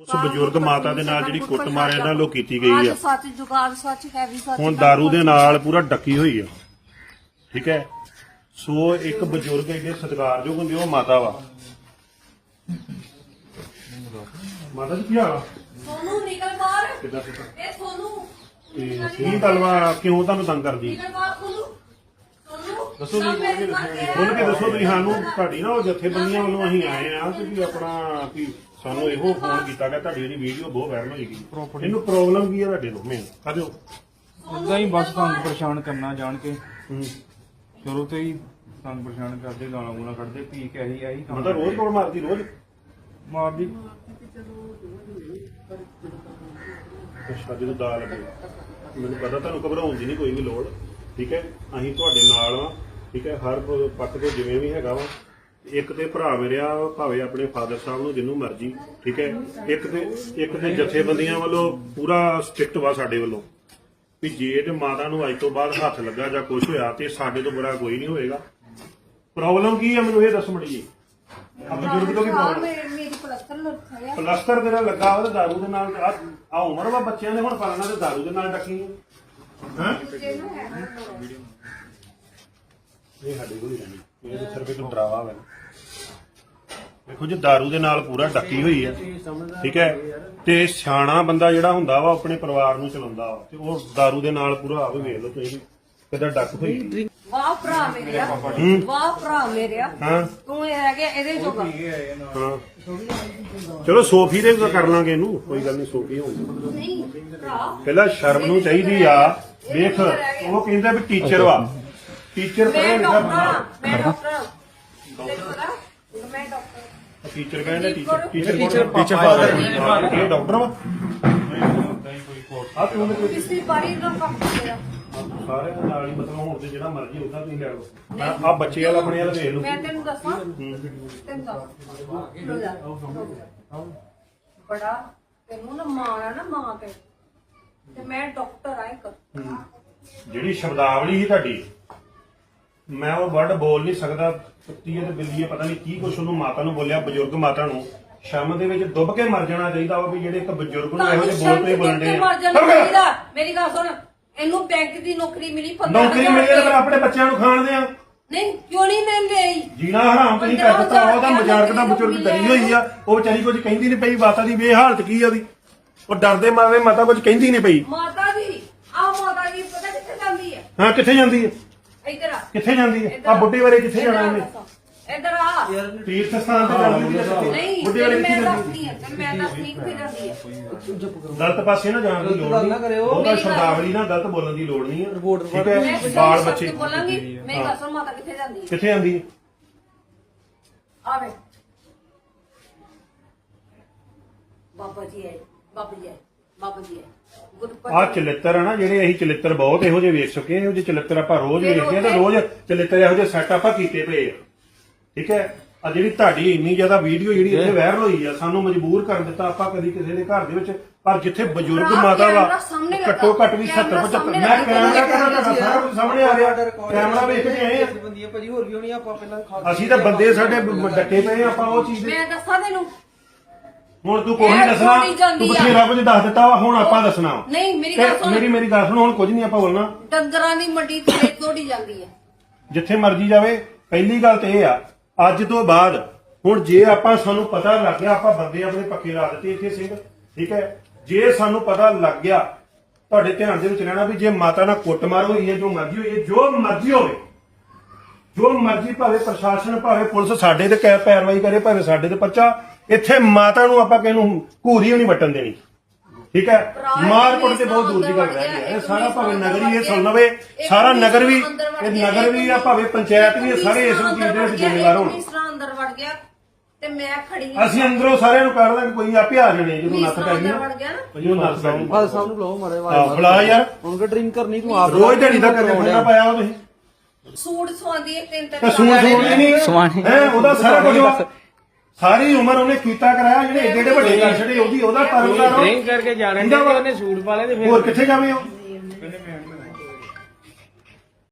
ਉਸ ਬਜ਼ੁਰਗ ਮਾਤਾ ਦੇ ਨਾਲ ਜਿਹੜੀ ਕੁੱਟਮਾਰ ਇਹਨਾਂ ਵੱਲੋਂ ਕੀਤੀ ਗਈ ਆ। ਸੱਚ ਜੁਗਾੜ ਸੱਚ ਹੈ ਵੀ ਸੱਚ ਹੁਣ दारू ਦੇ ਨਾਲ ਪੂਰਾ ਡੱਕੀ ਹੋਈ ਆ। ਠੀਕ ਹੈ? ਸੋ ਇੱਕ ਬਜ਼ੁਰਗ ਇਹਦੇ ਸਤਿਕਾਰਯੋਗ ਹੁੰਦੇ ਉਹ ਮਾਤਾ ਵਾ। ਮਾਤਾ ਜੀ ਕੀ ਹਾਲ ਆ? ਸੋਨੂੰ ਨਿਕਲ ਬਾਹਰ। ਕਿੱਦਾਂ ਸਿੱਧਾ ਇਹ ਸੋਨੂੰ। ਤੇ ਕੀ ਗੱਲ ਵਾ ਕਿਉਂ ਤੁਹਾਨੂੰ ਤੰਗ ਕਰਦੀ? ਨਿਕਲ ਬਾਹਰ ਸੋਨੂੰ। ਸੋਨੂੰ ਦੱਸੋ ਕਿਹਾ। ਖੁੱਲ ਕੇ ਦੱਸੋ। ਤੁਸੀਂ ਸਾਨੂੰ ਤੁਹਾਡੀ ਨਾ ਉਹ ਜਥੇਬੰਦੀਆਂ ਵੱਲੋਂ ਅਸੀਂ ਆਏ ਆ ਤੇ ਵੀ ਆਪਣਾ ਵੀ ਸਾਨੂੰ ਇਹੋ ਫੋਨ ਕੀਤਾ ਗਿਆ ਤੁਹਾਡੀ ਜਿਹੜੀ ਵੀਡੀਓ ਬਹੁਤ ਵਾਇਰਲ ਹੋਈ ਗਈ। ਇਹਨੂੰ ਪ੍ਰੋਬਲਮ ਕੀ ਹੈ ਤੁਹਾਡੇ ਨੂੰ ਮੈਂ ਕਹਦੋ ਉਦਾਂ ਹੀ ਬਸ ਤੰਗ ਪਰੇਸ਼ਾਨ ਕਰਨਾ ਜਾਣ ਕੇ। ਸ਼ੁਰੂ ਤੋਂ ਹੀ ਤੰਗ ਪਰੇਸ਼ਾਨ ਕਰਦੇ ਗਾਲਾਂ ਗੂਲਾਂ ਕੱਢਦੇ ਪੀ ਕੇ ਇਹੀ ਇਹੀ ਕੰਮ ਮਤਲਬ ਰੋਜ਼ ਕੋਲ ਮਾਰਦੀ ਰੋਜ਼। ਮਾਰਦੀ। ਅੱਛਾ ਜਦੋਂ ਦਾ ਲੱਗੇ। ਮੈਨੂੰ ਪਤਾ ਤੁਹਾਨੂੰ ਘਬਰਾਉਣ ਦੀ ਨਹੀਂ ਕੋਈ ਵੀ ਲੋੜ ਠੀਕ ਹੈ? ਅਸੀਂ ਤੁਹਾਡੇ ਨਾਲ ਆ ਠੀਕ ਹੈ? ਹਰ ਪੱਖ ਤੋਂ ਜਿਵੇਂ ਵੀ ਹੈਗਾ ਵਾ। ਇੱਕ ਤੇ ਭਰਾ ਮੇਰਿਆ ਭਾਵੇਂ ਆਪਣੇ ਫਾਦਰ ਸਾਹਿਬ ਨੂੰ ਜਿੰਨੂੰ ਮਰਜ਼ੀ ਠੀਕ ਹੈ? ਇੱਕ ਤੇ ਇੱਕ ਤੇ ਜਥੇਬੰਦੀਆਂ ਵੱਲੋਂ ਪੂਰਾ ਸਟ੍ਰਿਕਟ ਵਾ ਸਾਡੇ ਵੱਲੋਂ ਵੀ ਜੇ ਤੇ ਮਾਤਾ ਨੂੰ ਅੱਜ ਤੋਂ ਬਾਅਦ ਹੱਥ ਲੱਗਾ ਜਾਂ ਕੁਝ ਹੋਇਆ ਤੇ ਸਾਡੇ ਤੋਂ ਬੁਰਾ ਕੋਈ ਨਹੀਂ ਹੋਏਗਾ। ਪ੍ਰੋਬਲਮ ਕੀ ਹੈ ਮੈਨੂੰ ਇਹ ਦੱਸ ਮੜੀ ਜੀ ਬਜ਼ੁਰਗ ਤੋਂ ਕੀ ਹਾਂ, ਪ੍ਰੋਬਲਮ ਮੇਰੇ ਪਲਸਤਰ ਤੇਰਾ ਲੱਗਾ ਤੇ ਦਾਰੂ ਦੇ ਨਾਲ ਆ ਉਮਰ ਵਾ ਬੱਚਿਆਂ ਨੇ ਹੁਣ ਪਾਲਣਾ ਤੇ ਦਾਰੂ ਦੇ ਨਾਲ ਡੱਕੀ ਹੈ। ਇਹ ਸਾਡੇ ਕੋਲ ਹੀ ਰਹਿਣੀ। ਇਹ ਤਾਂ ਸਿਰਫ ਇੱਕ ਡਰਾਵਾ ਵਾ ਦੇਖੋ ਜੀ ਦਾਰੂ ਦੇ ਨਾਲ ਪੂਰਾ ਡੱਕੀ ਹੋਈ ਹੈ ਠੀਕ ਹੈ? ਤੇ ਸਿਆਣਾ ਬੰਦਾ ਜਿਹੜਾ ਹੁੰਦਾ ਵਾ ਆਪਣੇ ਪਰਿਵਾਰ ਨੂੰ ਚਲਾਉਂਦਾ ਵਾ। ਤੇ ਉਹ ਦਾਰੂ ਦੇ ਨਾਲ ਪੂਰਾ ਆਪ ਵੇਖ ਲਓ ਤੁਸੀਂ ਕਿਦਾਂ ਡੱਕ ਹੋਈ। ਵਾਹ ਭਰਾ ਮੇਰਿਆ ਵਾਹ ਭਰਾ ਮੇਰਿਆ ਹਾਂ। ਤੂੰ ਇਹ ਰਹਿ ਗਿਆ ਇਹਦੇ ਜੋਗਾ ਹਾਂ। ਚਲੋ ਸੋਫੀ ਦੇ ਕਰ ਲਾਂਗੇ ਇਹਨੂੰ। ਕੋਈ ਗੱਲ ਨਹੀਂ ਸੋਫੀ ਹੋਊਗੀ ਨਹੀਂ ਭਰਾ। ਪਹਿਲਾਂ ਸ਼ਰਮ ਨੂੰ ਚਾਹੀਦੀ ਆ। ਵੇਖ ਉਹ ਕਹਿੰਦਾ ਵੀ ਟੀਚਰ ਵਾ। ਟੀਚਰ ਮੈਂ ਪੜ੍ਹਿਆ ਲਿਖਿਆ ਡਾਕਟਰ ਹਾਂ, ਬੰਦਾ ਮੈਂ ਡਾਕਟਰ ਹਾਂ। ਤੈਨੂੰ ਪਤਾ ਮੈਂ ਡਾਕਟਰ ਟੀਚਰ ਕਹਿੰਦਾ teacher teacher teacher teacher father ਇਹ ਡਾਕਟਰ ਵਾ। ਆ ਤੂੰ ਮੈਨੂੰ ਪਿਛਲੀ ਵਾਰੀ ਨਾ ਕੰਮ ਕੀਤਾ ਸਾਰੇ ਦੇ ਨਾਲ ਹੀ ਮਤਲਬ ਹੁਣ ਤੇ ਜਿਹੜਾ ਮਰਜ਼ੀ ਉਹਦਾ ਤੁਸੀਂ ਲੈ ਲਓ। ਆ ਬੱਚੇ ਵਾਲਾ ਆਪਣੇ ਵਾਲਾ ਲਓ। ਮੈਂ ਤੈਨੂੰ ਦੱਸਾਂ। ਤੈਨੂੰ ਦੱਸ। ਲੋ ਜਾ। ਬੜਾ ਤੈਨੂੰ ਨਾ ਮਾਂ ਆ ਨਾ ਮਾਂ ਤੇ। ਤੇ ਮੈਂ ਡਾਕਟਰ ਆ ਇੱਕ। ਜਿਹੜੀ ਸ਼ਬਦਾਵਲੀ ਸੀ ਤੁਹਾਡੀ ਮੈਂ ਉਹ ਵਰਡ ਬੋਲ ਨਹੀਂ ਸਕਦਾ ਹੈ ਤੇ ਬਿੱਲੀ ਹੈ ਪਤਾ ਨਹੀਂ ਕੀ ਕੁਛ ਉਹਨੂੰ ਮਾਤਾ ਨੂੰ ਬੋਲਿਆ ਬਜ਼ੁਰਗ ਮਾਤਾ ਨੂੰ। ਸ਼ਰਮ ਦੇ ਵਿੱਚ ਡੁੱਬ ਕੇ ਮਰ ਜਾਣਾ ਚਾਹੀਦਾ ਵਾ ਵੀ ਜਿਹੜੇ ਇੱਕ ਬਜ਼ੁਰਗ ਨੂੰ ਇਹੋ ਜਿਹੇ ਬੋਲ ਪੇ ਬੋਲਦੇ ਮਰ ਜਾਣਾ ਆ ਚਾਹੀਦਾ। ਮੇਰੀ ਗੱਲ ਸੁਣ ਇਹਨੂੰ ਬੈਂਕ ਦੀ ਨੌਕਰੀ ਮਿਲੀ 15 ਨੌਕਰੀ ਮਿਲੀ ਤਾਂ ਫਿਰ ਆਪਣੇ ਬੱਚਿਆਂ ਨੂੰ ਖਾਣ ਦੇ ਆ ਨਹੀਂ ਕਿਉਂ ਨਹੀਂ ਮੈਂ ਲਈ ਜੀਣਾ ਹਰਾਮ ਤੁਸੀਂ ਕਰ ਦਿੱਤਾ ਉਹਦਾ ਮਜ਼ਾਕ ਦਾ ਬਜ਼ੁਰਗ ਡਰੀ ਹੋਈ ਆ। ਉਹ ਵਿਚਾਰੀ ਕੁਝ ਕਹਿੰਦੀ ਨਹੀਂ ਪਈ ਮਾਤਾ ਦੀ ਵੇ ਹਾਲਤ ਕੀ ਆ ਉਹਦੀ? ਉਹ ਡਰਦੇ ਮਾਰੇ ਮਾਤਾ ਕੁਝ ਕਹਿੰਦੀ ਨਹੀਂ ਪਈ। ਮਾਤਾ ਜੀ ਆ ਮਾਤਾ ਜੀ ਪਤਾ ਕਿੱਥੇ ਜਾਂਦੀ ਹੈ? ਹਾਂ ਕਿੱਥੇ ਜਾਂਦੀ ਹੈ? ਇੱਧਰ ਆ। ਕਿੱਥੇ ਜਾਂਦੀ ਹੈ? ਆ। ਬੁੱਢੇ ਬਾਰੇ ਕਿੱਥੇ ਜਾਣਾ ਇਹਨੇ ਇੱਧਰ ਆ। ਤੀਰਥ ਸਥਾਨ ਤੇ ਜਾਂਦੀ ਹੈ ਨਹੀਂ ਬੁੱਢੇ ਬਾਰੇ ਤੈਨੂੰ ਕਿੱਥੇ ਜਾਂਦੀ ਦੱਸਦੀ ਆ ਤੈਨੂੰ ਮੈਂ ਦੱਸਦੀ ਕਿੱਥੇ ਜਾਂਦੀ ਹੈ। ਗਲਤ ਪਾਸੇ ਨਾ ਜਾਣ ਦੀ ਲੋੜ ਗੱਲ ਨਹੀਂ। ਕਰਿਓ। ਉਹਦਾ ਮੇਰੀ ਗੱਲ- ਸ਼ਬਦਾਵਲੀ ਨਾਲ ਗਲਤ ਬੋਲਣ ਦੀ ਲੋੜ ਨਹੀਂ ਹੈ। ਰਿਪੋਰਟ ਠੀਕ ਮੈਂ ਹੈ ਸਹੀ ਬਾਲ ਸ਼ਬਦ ਬੱਚੇ। ਬੋਲਾਂਗੀ। ਮੇਰੀ ਗੱਲ ਸੁਣ ਮਾਤਾ ਕਿੱਥੇ ਜਾਂਦੀ ਹੈ? ਕਿੱਥੇ ਜਾਂਦੀ ਹੈ? ਆਵੇ। ਬਾਬਾ ਜੀ ਹੈ ਬਾਬਾ ਜੀ ਹੈ ਬਾਬਾ ਜੀ ਆ ਚਲਿੱਤਰ ਆ ਨਾ ਜਿਹੜੇ ਅਸੀਂ ਚਲਿੱਤਰ ਬਹੁਤ ਇਹੋ ਜਿਹੇ ਵੇਖ ਚੁੱਕੇ ਹਾਂ ਇਹੋ ਜਿਹੇ ਚਲਿੱਤਰ ਆਪਾਂ ਰੋਜ਼ ਵੇਖਦੇ ਹਾਂ ਤੇ ਰੋਜ਼ ਚਲਿੱਤਰ ਇਹੋ ਜਿਹੇ ਸੈੱਟ ਆਪਾਂ ਕੀਤੇ ਪਏ ਆ ਠੀਕ ਹੈ ਆ ਜਿਹੜੀ ਤੁਹਾਡੀ ਇੰਨੀ ਜ਼ਿਆਦਾ ਵੀਡੀਓ ਜਿਹੜੀ ਇੱਥੇ ਵਾਇਰਲ ਹੋਈ ਆ ਸਾਨੂੰ ਮਜਬੂਰ ਕਰ ਦਿੱਤਾ ਆਪਾਂ ਕਦੀ ਕਿਸੇ ਦੇ ਘਰ ਦੇ ਵਿੱਚ ਪਰ ਜਿੱਥੇ ਬਜ਼ੁਰਗ ਭਰਾ, ਮਾਤਾ ਵਾ ਕੈਮਰਾ ਸਾਹਮਣੇ ਲੱਗਾ। ਘੱਟੋ ਘੱਟ ਵੀ 70 ਕੈਮਰਾ 75 ਸਾਹਮਣੇ ਮੈਂ ਕਰਨਾ ਤੁਹਾਡਾ ਸਾਰਾ ਕੁਝ ਸਾਹਮਣੇ ਆ ਰਿਹਾ ਕੈਮਰਾ ਵੇਖ ਕੇ ਆਏ ਆ ਬੰਦੀਆਂ ਭਾਜੀ ਹੋਰ ਵੀ ਹੋਣੀ ਆਪਾਂ ਪਹਿਲਾਂ ਖਾ ਅਸੀਂ ਤਾਂ ਬੰਦੇ ਸਾਡੇ ਬ- ਡੱਕੇ ਪਏ ਆ, ਆਪਾਂ ਉਹ ਚੀਜ਼ ਦੇ ਮੈਂ ਦੱਸਾਂ ਤੈਨੂੰ ਹੁਣ ਤੂੰ ਕੋਈ ਇਹ ਦੱਸਣਾ ਜਾਂਦੀ ਤੂੰ ਆ। ਬਥੇਰਾ ਕੁਝ ਦੱਸ ਦਿੱਤਾ ਵਾ ਹੁਣ ਆਪਾਂ ਦੱਸਣਾ ਵਾ। ਨਹੀਂ ਮੇਰੀ ਤੇ ਗੱਲ ਸੁਣ ਮੇਰੀ ਮੇਰੀ ਗੱਲ ਸੁਣ ਹੁਣ ਕੁਝ ਨਹੀਂ ਆਪਾਂ ਬੋਲਣਾ ਡੰਗਰਾਂ ਦੀ ਮੰਡੀ ਤੇ ਤੋੜੀ ਜਾਂਦੀ ਹੈ ਜਿੱਥੇ ਮਰਜ਼ੀ ਜਾਵੇ ਪਹਿਲੀ ਗੱਲ ਤੇ ਇਹ ਆ ਅੱਜ ਤੋਂ ਬਾਅਦ ਹੁਣ ਜੇ ਆਪਾਂ ਸਾਨੂੰ ਪਤਾ ਲੱਗ ਗਿਆ ਆਪਾਂ ਬੰਦੇ ਆਪਣੇ ਪੱਕੇ ਲਾ ਦਿੱਤੇ ਇੱਥੇ ਸਿੰਘ ਠੀਕ ਹੈ ਜੇ ਸਾਨੂੰ ਪਤਾ ਲੱਗ ਗਿਆ ਤੁਹਾਡੇ ਧਿਆਨ ਦੇ ਵਿੱਚ ਰਹਿਣਾ ਵੀ ਜੇ ਮਾਤਾ ਨਾਲ ਕੁੱਟਮਾਰ ਹੋਈ ਹੈ ਜੋ ਮਰਜ਼ੀ ਹੋਈ ਹੈ ਜੋ ਮਰਜ਼ੀ ਹੋਵੇ ਜੋ ਮਰਜ਼ੀ ਭਾਵੇਂ ਪ੍ਰਸ਼ਾਸਨ ਭਾਵੇਂ ਪੁਲਿਸ ਸਾਡੇ ਤੇ ਕੈ ਪੈਰਵਾਈ ਕਰੇ ਭਾਵੇਂ ਸਾਡੇ ਤੇ ਪਰਚਾ ਇੱਥੇ ਮਾਤਾ ਨੂੰ ਆਪਾਂ ਕਿਸੇ ਨੂੰ ਘੂਰੀ ਵੀ ਨਹੀਂ ਵਟਣ ਦੇਣੀ। ਠੀਕ ਹੈ? ਮਾਰ ਕੁੱਟ ਤੇ ਬਹੁਤ ਦੂਰ ਦੀ ਗੱਲ ਰਹਿ ਗਈ ਹੈ। ਇਹ ਸਾਰਾ ਭਾਵੇਂ ਨਗਰੀ ਇਹ ਸੁਣ ਲਵੇ ਸਾਰਾ ਨਗਰ ਵੀ ਇਹ ਨਗਰ ਵੀ ਆ ਭਾਵੇਂ ਪੰਚਾਇਤ ਵੀ ਇਹ ਸਾਰੇ ਇਸ ਚੀਜ਼ ਦੇ ਵਿੱਚ ਜ਼ਿੰਮੇਵਾਰ ਹੋਣ। ਮਿਸਰਾ ਅੰਦਰ ਵੜ ਗਿਆ ਤੇ ਮੈਂ ਖੜੀ ਹਾਂ। ਅਸੀਂ ਅੰਦਰੋਂ ਸਾਰਿਆਂ ਨੂੰ ਕੱਢ ਦਾਂਗੇ ਕੋਈ ਆਪੇ ਆ ਜਾਣੇ ਜਦੋਂ ਨੱਥ ਪੈ ਗਈ ਵੜ ਗਿਆ ਨਾ। ਜਦੋਂ ਨੱਥ ਪੈ ਗਈ। ਬਾਦ ਸਾਹਿਬ ਨੂੰ ਬੁਲਾਓ ਮਾਰੇ ਹਾਂ ਬੁਲਾ ਯਾਰ। ਹੁਣ ਕਿ ਡਰਿੰਕ ਕਰਨੀ ਤੂੰ ਆਪ ਰੋਜ਼ ਦਿਹਾੜੀ ਦਾ ਕਰਨਾ ਪਾਇਆ ਉਹ ਤੁਸੀਂ। ਸੂਟ ਸਵਾਦੀ ਤਿੰਨ ਤਿੰਨ ਸੂਟ ਨਹੀਂ। ਹੈ ਉਹਦਾ ਸਾਰਾ ਕੁਝ ਵਾ। ਸਾਰੀ ਉਮਰ ਉਹਨੇ ਕੀਤਾ ਕਰਾਇਆ ਜਿਹੜੇ ਏਡੇ ਏਡੇ ਵੱਡੇ ਕਰ ਛੜੇ ਉਹਦੀ ਉਹਦਾ ਪਰਮਕਾਰ ਡਰਿੰਕ ਕਰਕੇ ਜਾਣ ਉਹਨੇ ਸੂਟ ਪਾ ਲਏ ਤੇ ਫਿਰ ਹੋਰ ਕਿੱਥੇ ਜਾਵੇ ਉਹ?